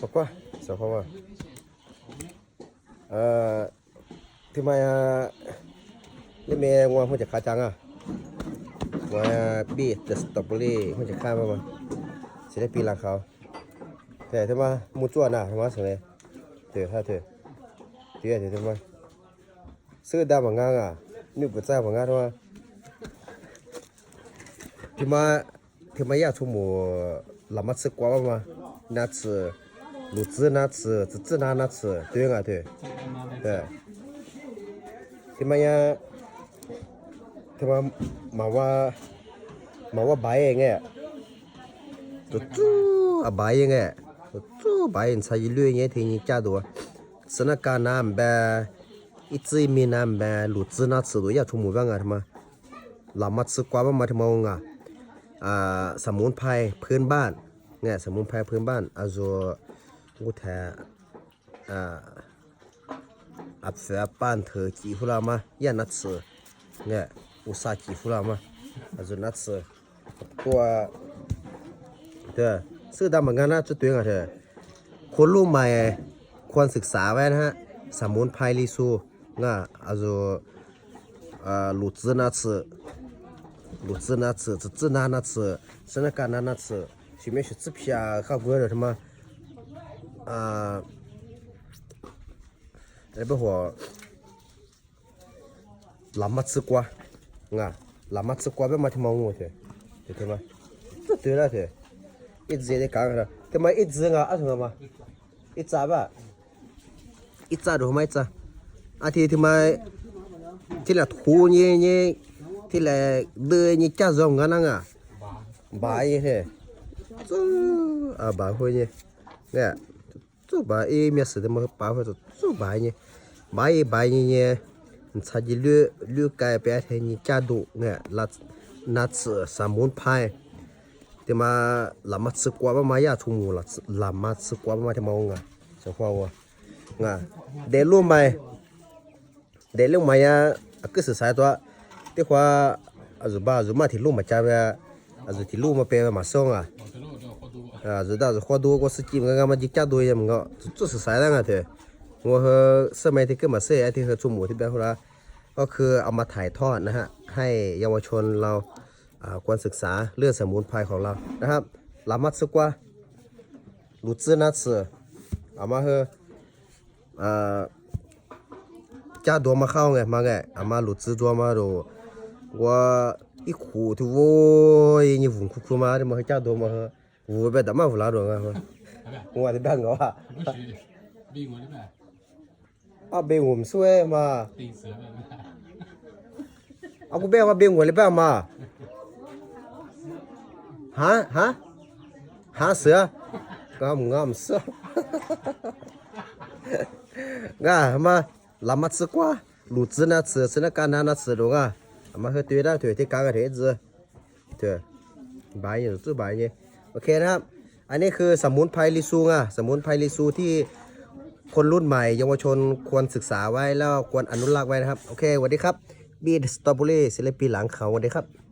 พราะว่าสภาวะเอ่อที่มาเรื่เมีวัวหุ่นจักาจังอ่ะมาบีเดสตอปเปอรี่หุ่จักรมามาเสียได้ปีหลังเขา แต่ทำไมมุดจวนอ่ะทำไมาสิเลยเถื่อถ้าเถื่อเที่อะไรทำไมาซื้อดาวมังงังอ่ะนี่ก็จ้างมังงางทำไมที่มาที่มาอยากชมหมูลำมัดสึกว่ามาน่าสื่อ卤汁拿吃，只汁拿拿吃，对啊对，对。ที่มันยังที่มันมาว่ามาว่าใบเองเนี่ยตัวจู้อะใบเองเนี่ยตัวจู้ใบเองใช้เรื่องเงี้ยที่นี่จ้าตัวสนักการน้ำแบบ一直没南边路子那吃路也出木板啊他妈，老妈吃瓜巴嘛他妈啊，啊什么派偏班，哎什么派偏班，啊说我睇，呃，阿婆阿半头几乎了嘛也那吃，㖏乌杀几乎了嘛，阿是那吃，过，对，四大物干那只对啊，睇，恐龙咩，看石啥咩，哈，三门派里数，㖏阿就，呃，卤汁那吃，卤汁那吃，只鸡腩那吃，只那干那那吃，下面些鸡皮啊，还管点什么？呃，这不火，那么吃瓜，啊，那么吃瓜，别嘛听毛我去，对对嘛，这对了去，一直在干了，他妈一直啊，啊什么嘛，一扎吧，一扎多嘛一扎，啊天他妈，这俩土捏捏，这俩的你家种个那个，白一些，这啊白会呢，那。zuba e mia se de ma pa fa zuba ni ba e ba ni ni cha ji lu lu ka pe the ni cha du nga la na ts sa mon pai de ma la ma ts kwa ba ma ya thu mu la la ma ts kwa ba ma the ma nga cha kwa wa nga de lu mai de lu mai ya cứ sự sai toa thế khoa azu ba azu ma thì lu ma cha ba azu thì lu ma pe ma song à 啊，这但是花多我是基本俺们就加多也没个，这是啥人啊？对，我和上面的哥们谁，ที่和祖母ที่แบบว่าก็คือ เอา มา ถ่าย ทอด นะฮะ ให้ เยาวชน เราควรศึกษา เรื่อง สมุนไพร ของเรา นะครับลามัดสกว่ารูจื้อนัดสือเอามาเฮอจ้าดัวมาเข้าไงมาไงเอามารูจื้อดัวมาดูว่าอีกคู่ที่โว้ยนี่ผคุกมาเดี๋ยวมาเห้จ้าดัวมาเฮอ五百怎么胡拉准啊？我的半个啊，啊被我们说嘛，啊我被我被我的半嘛，哈哈哈蛇，俺俺蛇，俺嘛那么吃瓜，卤汁那吃吃那干那那吃了啊，俺们喝对了对，这干个对子，对，白人做白人。โอเคนะครับ อันนี้คือสมุนไพรลิซูงอะสมุนไพรลิซูที่คนรุ่นใหม่ เยาวชนควรศึกษาไว้แล้วควรอนุรักษ์ไว้นะครับ โอเคสวัสดีครับ บีดสตรอเบอรี่ศิลปินหลังเขาสวัสดีครับ